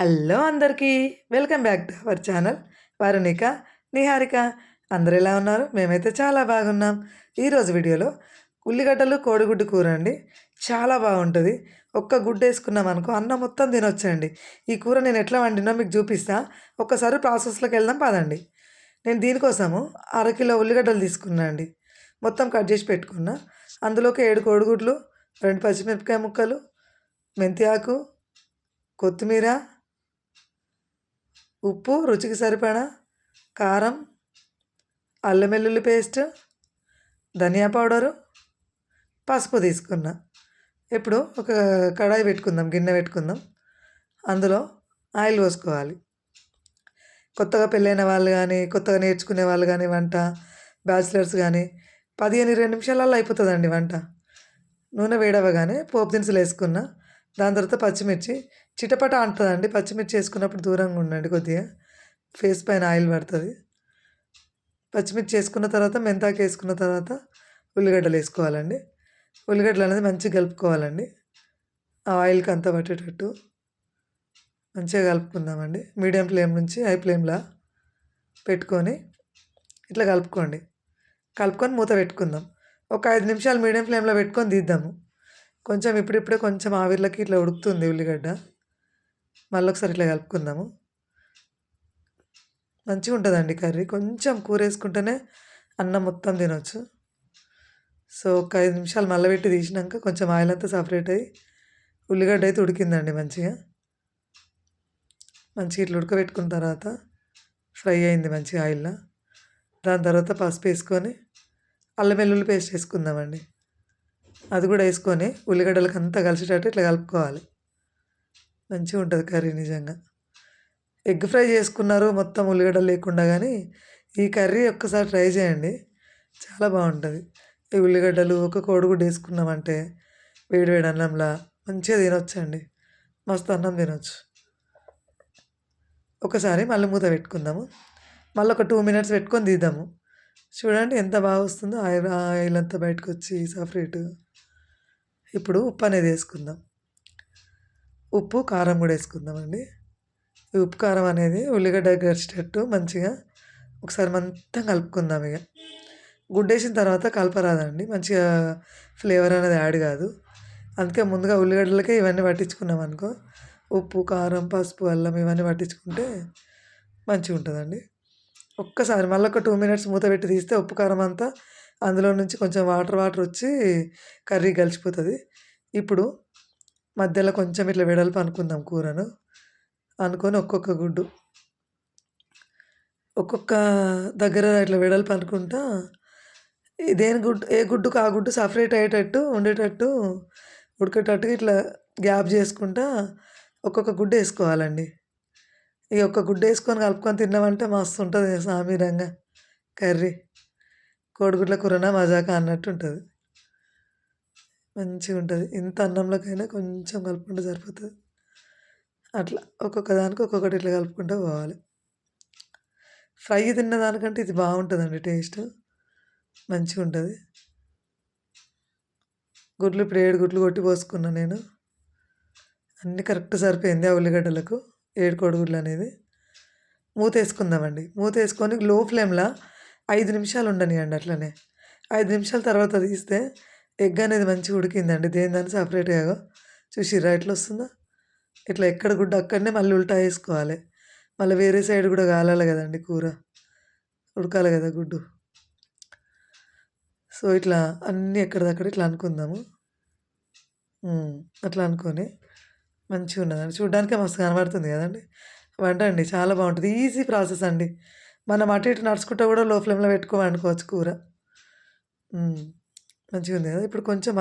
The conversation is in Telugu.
హలో అందరికీ welcome back to our channel. Varunika Niharika అందరు ఎలా ఉన్నారు? మేమైతే చాలా బాగున్నాం. ఈరోజు వీడియోలో ఉల్లిగడ్డలు కోడిగుడ్డు కూర అండి. చాలా బాగుంటుంది. ఒక్క గుడ్డ వేసుకున్నాం అనుకో అన్నం మొత్తం తినొచ్చండి. ఈ కూర నేను ఎట్లా వండినో మీకు చూపిస్తా. ఒక్కసారి ప్రాసెస్లోకి వెళ్దాం పదండి. నేను దీనికోసము అరకిలో ఉల్లిగడ్డలు తీసుకున్నా అండి. మొత్తం కట్ చేసి పెట్టుకున్నా. అందులోకి ఏడు కోడిగుడ్లు రెండు పచ్చిమిరపకాయ ముక్కలు మెంతి ఆకు కొత్తిమీర ఉప్పు రుచికి సరిపడా కారం అల్లం వెల్లుల్లి పేస్ట్ ధనియా పౌడరు పసుపు తీసుకున్నా. ఇప్పుడు ఒక కడాయి పెట్టుకుందాం గిన్నె పెట్టుకుందాం. అందులో ఆయిల్ పోసుకోవాలి. కొత్తగా పెళ్ళైన వాళ్ళు కానీ కొత్తగా నేర్చుకునే వాళ్ళు కానీ వంట బ్యాచిలర్స్ కానీ పదిహేను ఇరవై నిమిషాలలో అయిపోతుందండి వంట. నూనె వేడవగానే పోపు దినుసులు వేసుకున్నా దాని తర్వాత పచ్చిమిర్చి. చిటపట అంటుందండి. పచ్చిమిర్చి వేసుకున్నప్పుడు దూరంగా ఉండండి కొద్దిగా. ఫేస్ పైన ఆయిల్ పడుతుంది. పచ్చిమిర్చి వేసుకున్న తర్వాత మెంతాకు వేసుకున్న తర్వాత ఉల్లిగడ్డలు వేసుకోవాలండి. ఉల్లిగడ్డలు అనేది మంచిగా కలుపుకోవాలండి. ఆ ఆయిల్కి అంతా పట్టేటట్టు మంచిగా కలుపుకుందామండి. మీడియం ఫ్లేమ్ నుంచి హై ఫ్లేమ్లో పెట్టుకొని ఇట్లా కలుపుకోండి. కలుపుకొని మూత పెట్టుకుందాం. ఒక ఐదు నిమిషాలు మీడియం ఫ్లేమ్లో పెట్టుకొని తీద్దాము. కొంచెం ఇప్పుడిప్పుడే కొంచెం ఆవిర్లకి ఇట్లా ఉడుకుతుంది ఉల్లిగడ్డ. మళ్ళీ ఒకసారి ఇట్లా కలుపుకుందాము. మంచిగా ఉంటుందండి కర్రీ. కొంచెం కూర వేసుకుంటేనే అన్నం మొత్తం తినొచ్చు. సో ఒక ఐదు నిమిషాలు మళ్ళీ పెట్టి తీసినాక కొంచెం ఆయిల్ అంతా సపరేట్ అయ్యి ఉల్లిగడ్డ అయితే ఉడికిందండి మంచిగా. మంచిగా ఇట్లా ఉడకబెట్టుకున్న తర్వాత ఫ్రై అయింది మంచిగా ఆయిల్లో. దాని తర్వాత పసుపు వేసుకొని అల్లం వెల్లుల్లి పేస్ట్ వేసుకుందామండి. అది కూడా వేసుకొని ఉల్లిగడ్డలకు అంతా కలిసేటట్టు ఇట్లా కలుపుకోవాలి. మంచిగా ఉంటుంది కర్రీ నిజంగా. ఎగ్ ఫ్రై చేసుకున్నారు మొత్తం ఉల్లిగడ్డలు లేకుండా కానీ ఈ కర్రీ ఒక్కసారి ట్రై చేయండి. చాలా బాగుంటుంది. ఈ ఉల్లిగడ్డలు ఒక కోడిగుడ్డు వేసుకున్నామంటే వేడి వేడి అన్నంలా మంచిగా తినొచ్చండి. మస్తు అన్నం తినొచ్చు. ఒకసారి మళ్ళీ మూత పెట్టుకుందాము. మళ్ళీ ఒక టూ మినిట్స్ పెట్టుకొని తీద్దాము. చూడండి ఎంత బాగా వస్తుందో ఆయిల్ ఆయిల్ అంతా బయటకు వచ్చి సపరేట్. ఇప్పుడు ఉప్పు అనేది వేసుకుందాం. ఉప్పు కారం కూడా వేసుకుందామండి. ఈ ఉప్పు కారం అనేది ఉల్లిగడ్డ గరిచేటట్టు మంచిగా ఒకసారి మొత్తం కలుపుకుందాం ఇక. గుడ్డేసిన తర్వాత కలపరాదండి. మంచిగా ఫ్లేవర్ అనేది యాడ్ కాదు. అందుకే ముందుగా ఉల్లిగడ్డలకే ఇవన్నీ పట్టించుకున్నాం అనుకో. ఉప్పు కారం పసుపు అల్లం ఇవన్నీ పట్టించుకుంటే మంచిగా ఉంటుందండి ఒక్కసారి మళ్ళీ ఒక టూ మినిట్స్ మూత పెట్టి తీస్తే ఉప్పు కారం అంతా అందులో నుంచి కొంచెం వాటర్ వాటర్ వచ్చి కర్రీ కలిసిపోతుంది. ఇప్పుడు మధ్యలో కొంచెం ఇట్లా వెడల్పు అనుకుందాం కూరను. అనుకొని ఒక్కొక్క గుడ్డు. ఒక్కొక్క దగ్గర ఇట్లా వెడల్పు అనుకుంటా దేని గుడ్డు ఏ గుడ్డుకు ఆ గుడ్డు సపరేట్ అయ్యేటట్టు ఉండేటట్టు ఉడికేటట్టు ఇట్లా గ్యాప్ చేసుకుంటా ఒక్కొక్క గుడ్డు వేసుకోవాలండి. ఇక ఒక్క గుడ్డు వేసుకొని కలుపుకొని తిన్నామంటే మస్తు ఉంటుంది సామీరంగా కర్రీ. కోడిగుడ్ల కూరన మజాకా అన్నట్టు ఉంటుంది మంచిగా ఉంటుంది ఇంత అన్నంలోకైనా కొంచెం కలుపుకుంటే సరిపోతుంది. అట్లా ఒక్కొక్క దానికి ఒక్కొక్కటి ఇట్లా కలుపుకుంటూ పోవాలి. ఫ్రై తిన్న దానికంటే ఇది బాగుంటుందండి టేస్ట్. మంచిగా ఉంటుంది గుడ్లు ఇప్పుడు ఏడు గుడ్లు కొట్టి పోసుకున్నా నేను. అన్నీ కరెక్ట్ సరిపోయింది ఆ ఉల్లిగడ్డలకు. ఏడు కోడిగుడ్లు అనేది. మూత వేసుకుందామండి. మూత వేసుకొని లో ఫ్లేమ్లో ఐదు నిమిషాలు ఉండనియండి అట్లనే. ఐదు నిమిషాల తర్వాత తీస్తే ఎగ్ అనేది మంచిగా ఉడికిందండి. దేని దాన్ని సపరేట్గా చూసిర్రా ఎట్లా వస్తుందో ఇట్లా ఎక్కడ గుడ్డ అక్కడనే మళ్ళీ ఉల్టా వేసుకోవాలి. మళ్ళీ వేరే సైడ్ కూడా కాలాలి కదండి కూర. ఉడకాలి కదా గుడ్డు. సో ఇట్లా అన్నీ ఎక్కడిదక్కడ ఇట్లా అనుకుందాము. అట్లా అనుకొని మంచిగా ఉన్నదండి. చూడ్డానికే మస్తు కనబడుతుంది కదండి. వంట అండి చాలా బాగుంటుంది. ఈజీ ప్రాసెస్ అండి. మనం అటు ఇటు నడుచుకుంటూ కూడా లో ఫ్లేమ్లో పెట్టుకొని కూర. మంచిగా ఉంది కదా? ఇప్పుడు కొంచెం